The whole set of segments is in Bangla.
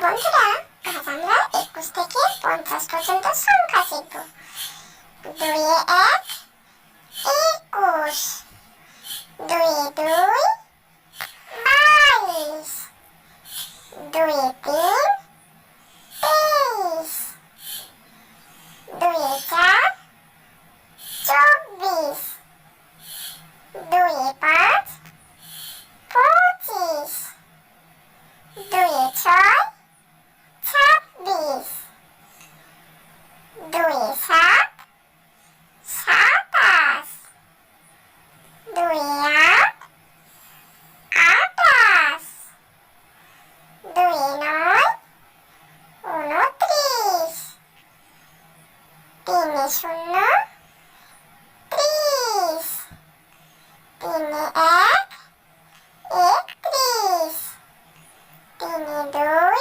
বন্ধুরা আজ আমরা একুশ থেকে পঞ্চাশ পর্যন্ত সংখ্যা শিখব দুয়ে এক একুশ দুয়ে দুই বাইশ দুয়ে তিন তেইশ দুয়ে চার চব্বিশ দুয়ে পাঁচ, পঁচিশ দুয়ে ছয় সাত সাতাশ দুয়ে আট আটাশ দুয়ে নয়, উনত্রিশ, তিনে শূন্য, ত্রিশ, তিনে এক, একত্রিশ, তিনে দুই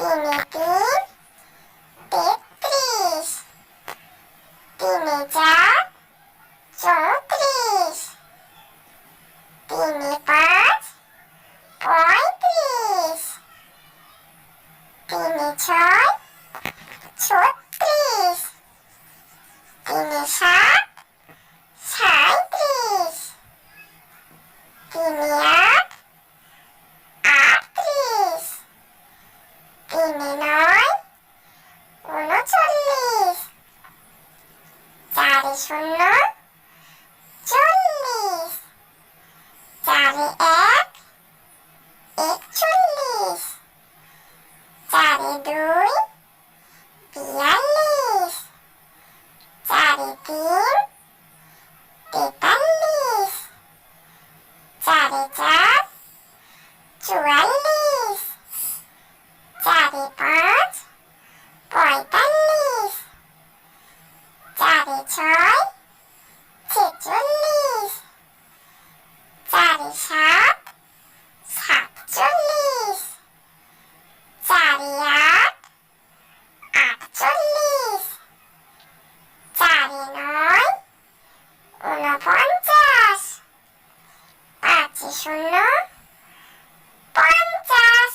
তিনে তিন তেত্রিশ তিনে চার চৌত্রিশ তিনে পাঁচ পঁয়ত্রিশ তিনে ছয় ছত্রিশ তিনে সাত সাঁত্রিশ তিনে আট আটত্রিশ তিনে নয় উনচল্লিশ। চারে শূন্য, চল্লিশ। চারে এক, একচল্লিশ। চারে দুই, বিয়াল্লিশ। চারে তিন, তেতাল্লিশ। চারে চার চারে পাঁচ পঁয়তাল্লিশ চারে ছয় ছেচল্লিশ চারে সাত সাতচল্লিশ চারে আট আটচল্লিশ চারে নয় ঊনপঞ্চাশ পাঁচে শূন্য পঞ্চাশ